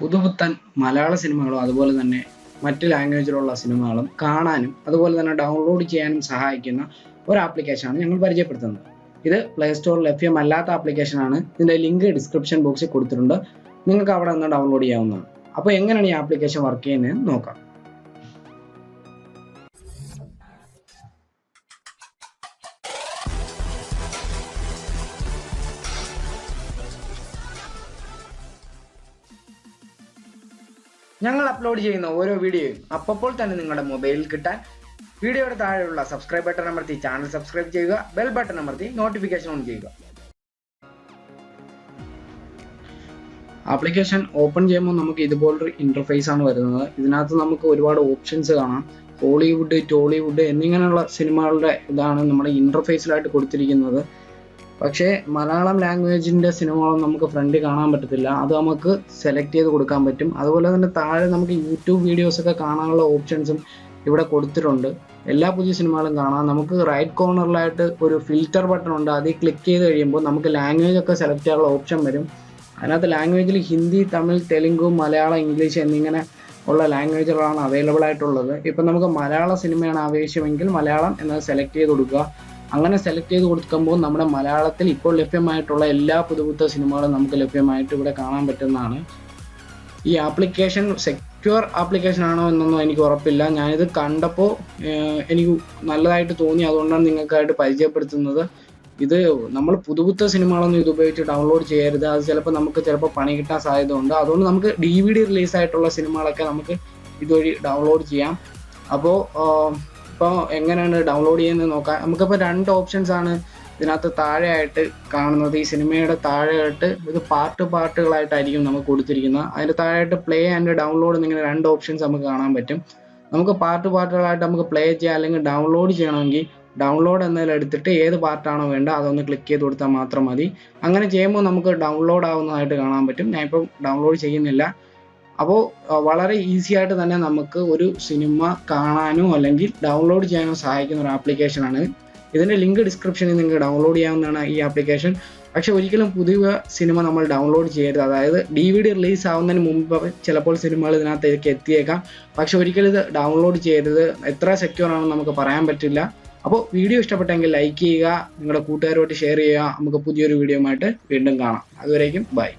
പുതുപുത്തൻ മലയാള സിനിമകളും അതുപോലെ തന്നെ മറ്റ് ലാംഗ്വേജിലുള്ള സിനിമകളും കാണാനും അതുപോലെ തന്നെ ഡൗൺലോഡ് ചെയ്യാനും സഹായിക്കുന്ന ഒരു ആപ്ലിക്കേഷനാണ് ഞങ്ങൾ പരിചയപ്പെടുത്തുന്നത്. ഇത് പ്ലേ സ്റ്റോറിൽ ലഭ്യമല്ലാത്ത ആപ്ലിക്കേഷനാണ് ഇതിന്റെ ലിങ്ക് ഡിസ്ക്രിപ്ഷൻ ബോക്സിൽ കൊടുത്തിട്ടുണ്ട്. നിങ്ങൾക്ക് അവിടെ നിന്ന് ഡൗൺലോഡ് ചെയ്യാവുന്നതാണ്. അപ്പോൾ എങ്ങനെയാണ് ഈ ആപ്ലിക്കേഷൻ വർക്ക് ചെയ്യുന്നതെന്ന് നോക്കാം. ഞങ്ങൾ അപ്ലോഡ് ചെയ്യുന്ന ഓരോ വീഡിയോയും അപ്പോൾ തന്നെ നിങ്ങളുടെ മൊബൈലിൽ കിട്ടാൻ വീഡിയോയുടെ താഴെയുള്ള സബ്സ്ക്രൈബ് ബട്ടൺ അമർത്തി ചാനൽ സബ്സ്ക്രൈബ് ചെയ്യുക ബെൽ ബട്ടൺ അമർത്തി നോട്ടിഫിക്കേഷൻ ഓൺ ചെയ്യുക. ആപ്ലിക്കേഷൻ ഓപ്പൺ ചെയ്യുമ്പോൾ നമുക്ക് ഇതുപോലൊരു ഇന്റർഫേസ് ആണ് വരുന്നത്. ഇതിനകത്ത് നമുക്ക് ഒരുപാട് ഓപ്ഷൻസ് കാണാം. ഹോളിവുഡ് ടോളിവുഡ് എന്നിങ്ങനെയുള്ള സിനിമകളുടെ ഇതാണ് നമ്മുടെ ഇന്റർഫേസിലായിട്ട് കൊടുത്തിരിക്കുന്നത്. പക്ഷേ മലയാളം ലാംഗ്വേജിന്റെ സിനിമകളും നമുക്ക് ഫ്രണ്ടിൽ കാണാൻ പറ്റത്തില്ല. അത് നമുക്ക് സെലക്ട് ചെയ്ത് കൊടുക്കാൻ പറ്റും. അതുപോലെ തന്നെ താഴെ നമുക്ക് യൂട്യൂബ് വീഡിയോസൊക്കെ കാണാനുള്ള ഓപ്ഷൻസും ഇവിടെ കൊടുത്തിട്ടുണ്ട്. എല്ലാ പുതിയ സിനിമകളും കാണാം. നമുക്ക് റൈറ്റ് കോർണറിലായിട്ട് ഒരു ഫിൽറ്റർ ബട്ടൺ ഉണ്ട്. അതിൽ ക്ലിക്ക് ചെയ്ത് കഴിയുമ്പോൾ നമുക്ക് ലാംഗ്വേജ് ഒക്കെ സെലക്ട് ചെയ്യാനുള്ള ഓപ്ഷൻ വരും. അതിനകത്ത് ലാംഗ്വേജിൽ ഹിന്ദി തമിഴ് തെലുങ്ക് മലയാളം ഇംഗ്ലീഷ് എന്നിങ്ങനെ ഉള്ള ലാംഗ്വേജുകളാണ് അവൈലബിൾ ആയിട്ടുള്ളത്. ഇപ്പം നമുക്ക് മലയാള സിനിമയാണ് ആവശ്യമെങ്കിൽ മലയാളം എന്നത് സെലക്ട് ചെയ്ത് കൊടുക്കുക. അങ്ങനെ സെലക്ട് ചെയ്ത് കൊടുക്കുമ്പോൾ നമ്മുടെ മലയാളത്തിൽ ഇപ്പോൾ ലഭ്യമായിട്ടുള്ള എല്ലാ പുതുപുത്ത സിനിമകളും നമുക്ക് ലഭ്യമായിട്ട് ഇവിടെ കാണാൻ പറ്റുന്നതാണ്. ഈ ആപ്ലിക്കേഷൻ സെക്യൂർ ആപ്ലിക്കേഷൻ ആണോ എന്നൊന്നും എനിക്ക് ഉറപ്പില്ല. ഞാനിത് കണ്ടപ്പോൾ എനിക്ക് നല്ലതായിട്ട് തോന്നി. അതുകൊണ്ടാണ് നിങ്ങൾക്കായിട്ട് പരിചയപ്പെടുത്തുന്നത്. ഇത് നമ്മൾ പുതുപുത്ത സിനിമകളൊന്നും ഇത് ഉപയോഗിച്ച് ഡൗൺലോഡ് ചെയ്യരുത്. അത് ചിലപ്പോൾ നമുക്ക് ചിലപ്പോൾ പണി കിട്ടാൻ സാധ്യത ഉണ്ട് അതുകൊണ്ട് നമുക്ക് ഡി വി ഡി റിലീസായിട്ടുള്ള സിനിമകളൊക്കെ നമുക്ക് ഇതുവഴി ഡൗൺലോഡ് ചെയ്യാം. അപ്പോൾ ഇപ്പോൾ എങ്ങനെയാണ് ഡൗൺലോഡ് ചെയ്യുന്നത് നോക്കാം. നമുക്കിപ്പോൾ രണ്ട് ഓപ്ഷൻസ് ആണ് ഇതിനകത്ത് താഴെയായിട്ട് കാണുന്നത്. ഈ സിനിമയുടെ താഴെയായിട്ട് ഇത് പാർട്ട് പാർട്ടുകളായിട്ടായിരിക്കും നമുക്ക് കൊടുത്തിരിക്കുന്നത്. അതിന്റെ താഴെയായിട്ട് പ്ലേ ആൻഡ് ഡൗൺലോഡ് എന്നിങ്ങനെ രണ്ട് ഓപ്ഷൻസ് നമുക്ക് കാണാൻ പറ്റും. നമുക്ക് പാർട്ട് പാർട്ടുകളായിട്ട് നമുക്ക് പ്ലേ ചെയ്യാം അല്ലെങ്കിൽ ഡൗൺലോഡ് ചെയ്യണമെങ്കിൽ ഡൗൺലോഡ് എന്നതിൽ എടുത്തിട്ട് ഏത് പാർട്ടാണോ വേണ്ട അതൊന്ന് ക്ലിക്ക് ചെയ്ത് കൊടുത്താൽ മാത്രം മതി. അങ്ങനെ ചെയ്യുമ്പോൾ നമുക്ക് ഡൗൺലോഡ് ആവുന്നതായിട്ട് കാണാൻ പറ്റും. ഇപ്പം ഡൗൺലോഡ് ചെയ്യുന്നില്ല. അപ്പോൾ വളരെ ഈസി ആയിട്ട് തന്നെ നമുക്ക് ഒരു സിനിമ കാണാനോ അല്ലെങ്കിൽ ഡൗൺലോഡ് ചെയ്യാനോ സഹായിക്കുന്ന ഒരു ആപ്ലിക്കേഷനാണ് ഇതിന്റെ ലിങ്ക് ഡിസ്ക്രിപ്ഷനിൽ നിങ്ങൾക്ക് ഡൗൺലോഡ് ചെയ്യാവുന്നതാണ് ഈ ആപ്ലിക്കേഷൻ പക്ഷെ ഒരിക്കലും പുതിയ സിനിമ നമ്മൾ ഡൗൺലോഡ് ചെയ്യരുത്. അതായത് ഡി വി ഡി റിലീസ് ആവുന്നതിന് മുമ്പ് ചിലപ്പോൾ സിനിമകൾ ഇതിനകത്തേക്ക് എത്തിയേക്കാം. പക്ഷെ ഒരിക്കലും ഇത് ഡൗൺലോഡ് ചെയ്യരുത്. എത്ര സെക്യൂർ ആണെന്ന് നമുക്ക് പറയാൻ പറ്റില്ല. അപ്പോൾ വീഡിയോ ഇഷ്ടപ്പെട്ടെങ്കിൽ ലൈക്ക് ചെയ്യുക നിങ്ങളുടെ കൂട്ടുകാരുമായിട്ട് ഷെയർ ചെയ്യുക. നമുക്ക് പുതിയൊരു വീഡിയോ ആയിട്ട് വീണ്ടും കാണാം. അതുവരേക്കും ബൈ